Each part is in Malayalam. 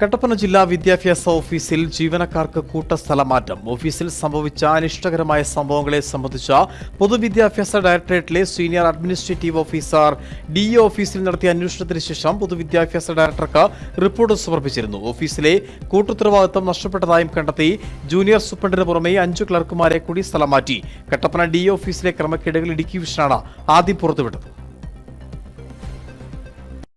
കട്ടപ്പന ജില്ലാ വിദ്യാഭ്യാസ ഓഫീസിൽ ജീവനക്കാർക്ക് കൂട്ട സ്ഥലമാറ്റം. ഓഫീസിൽ സംഭവിച്ച അനിഷ്ടകരമായ സംഭവങ്ങളെ സംബന്ധിച്ച പൊതുവിദ്യാഭ്യാസ ഡയറക്ടറേറ്റിലെ സീനിയർ അഡ്മിനിസ്ട്രേറ്റീവ് ഓഫീസർ ഡി ഓഫീസിൽ നടത്തിയ അന്വേഷണത്തിന് ശേഷം പൊതുവിദ്യാഭ്യാസ ഡയറക്ടർക്ക് റിപ്പോർട്ട് സമർപ്പിച്ചിരുന്നു. ഓഫീസിലെ കൂട്ടുത്തരവാദിത്തം നഷ്ടപ്പെട്ടതായും കണ്ടെത്തി ജൂനിയർ സൂപ്രണ്ടിന് പുറമെ അഞ്ചു ക്ലർക്കുമാരെ കൂടി സ്ഥലം മാറ്റി. കട്ടപ്പന ഡി ഓഫീസിലെ ക്രമക്കേടുകൾ ഇടുക്കി വിഷനാണ് ആദ്യം പുറത്തുവിട്ടത്.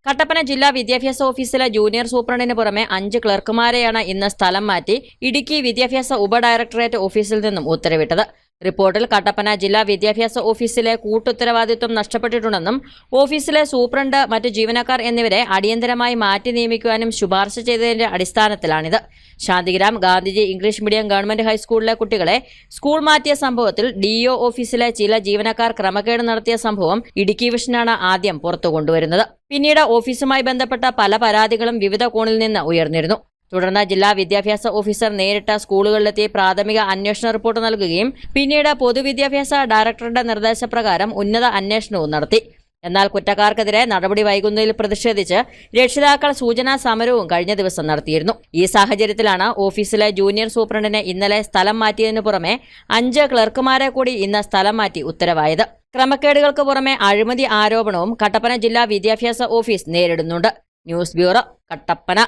കട്ടപ്പന ജില്ലാ വിദ്യാഭ്യാസ ഓഫീസിലെ ജൂനിയർ സൂപ്രണ്ടിന് പുറമെ അഞ്ച് ക്ലർക്കുമാരെയാണ് ഇന്ന് സ്ഥലം മാറ്റി ഇടുക്കി വിദ്യാഭ്യാസ ഉപഡയറക്ടറേറ്റ് ഓഫീസിൽ നിന്നും ഉത്തരവിട്ടത്. റിപ്പോർട്ടിൽ കട്ടപ്പന ജില്ലാ വിദ്യാഭ്യാസ ഓഫീസിലെ കൂട്ടുത്തരവാദിത്വം നഷ്ടപ്പെട്ടിട്ടുണ്ടെന്നും ഓഫീസിലെ സൂപ്രണ്ട് മറ്റ് ജീവനക്കാർ എന്നിവരെ അടിയന്തരമായി മാറ്റി നിയമിക്കുവാനും ശുപാർശ ചെയ്തതിന്റെ അടിസ്ഥാനത്തിലാണിത്. Santhigram Gandhiji English medium government ഹൈസ്കൂളിലെ കുട്ടികളെ സ്കൂൾ മാറ്റിയ സംഭവത്തിൽ ഡിഇഒ ഓഫീസിലെ ചില ജീവനക്കാർ ക്രമക്കേട് നടത്തിയ സംഭവം ഇടുക്കി വിഷനാണ് ആദ്യം പുറത്തുകൊണ്ടുവരുന്നത്. പിന്നീട് ഓഫീസുമായി ബന്ധപ്പെട്ട പല പരാതികളും വിവിധ കോണിൽ നിന്ന് ഉയർന്നിരുന്നു. തുടർന്ന് ജില്ലാ വിദ്യാഭ്യാസ ഓഫീസർ നേരിട്ട് സ്കൂളുകളിലെത്തി പ്രാഥമിക അന്വേഷണ റിപ്പോർട്ട് നൽകുകയും പിന്നീട് പൊതുവിദ്യാഭ്യാസ ഡയറക്ടറുടെ നിർദ്ദേശപ്രകാരം ഉന്നത അന്വേഷണവും നടത്തി. എന്നാൽ കുറ്റക്കാർക്കെതിരെ നടപടി വൈകുന്നതിൽ പ്രതിഷേധിച്ച് രക്ഷിതാക്കൾ സൂചനാ സമരവും കഴിഞ്ഞ ദിവസം നടത്തിയിരുന്നു. ഈ സാഹചര്യത്തിലാണ് ഓഫീസിലെ ജൂനിയർ സൂപ്രണ്ടിനെ ഇന്നലെ സ്ഥലം മാറ്റിയതിനു പുറമെ അഞ്ച് ക്ലർക്കുമാരെ കൂടി ഇന്ന് സ്ഥലം മാറ്റി ഉത്തരവായത്. ക്രമക്കേടുകൾക്ക് പുറമെ അഴിമതി ആരോപണവും കട്ടപ്പന ജില്ലാ വിദ്യാഭ്യാസ ഓഫീസ് നേരിടുന്നുണ്ട്. News bureau Kattappana.